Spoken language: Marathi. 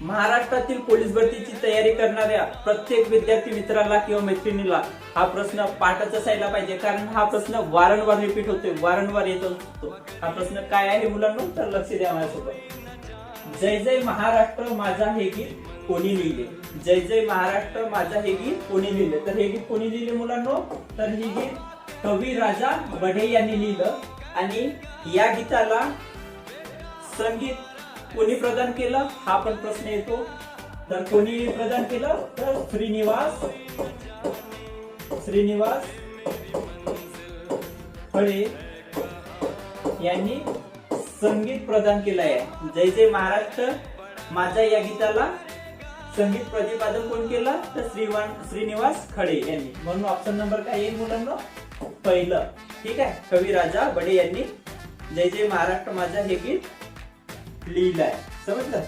महाराष्ट्रातील पोलीस भरतीची तयारी करणाऱ्या प्रत्येक विद्यार्थी मित्राला किंवा मैत्रिणीला हा प्रश्न पाठच असायला पाहिजे. कारण हा प्रश्न वारंवार रिपीट होतोय वारंवार येत असतो. हा प्रश्न काय आहे मुलांना? तर लक्ष द्या माझ्यासोबत. जय जय महाराष्ट्र माझा हे गीत कोणी लिहिले? जय जय महाराष्ट्र माझा हे गीत कोणी लिहिले? तर हे गीत कोणी लिहिले मुलांनो? तर हे गीत कवी राजा बढे यांनी लिहिलं. आणि या गीताला संगीत कोणी प्रदान केलं हा पण प्रश्न येतो. तर कोणी प्रदान केलं तर श्रीनिवास श्रीनिवास फळे यांनी संगीत प्रदान केलं आहे जय जय महाराष्ट्र. माझा या गीताला संगीत प्रतिपादन कोण केलं तर श्रीवान श्रीनिवास खडे यांनी. म्हणून ऑप्शन नंबर काय येईल मुलांना? पहिलं. ठीक आहे. कवी राजा बडे यांनी जय जय महाराष्ट्र माझा हे गीत प्लीज आहे. समजलं?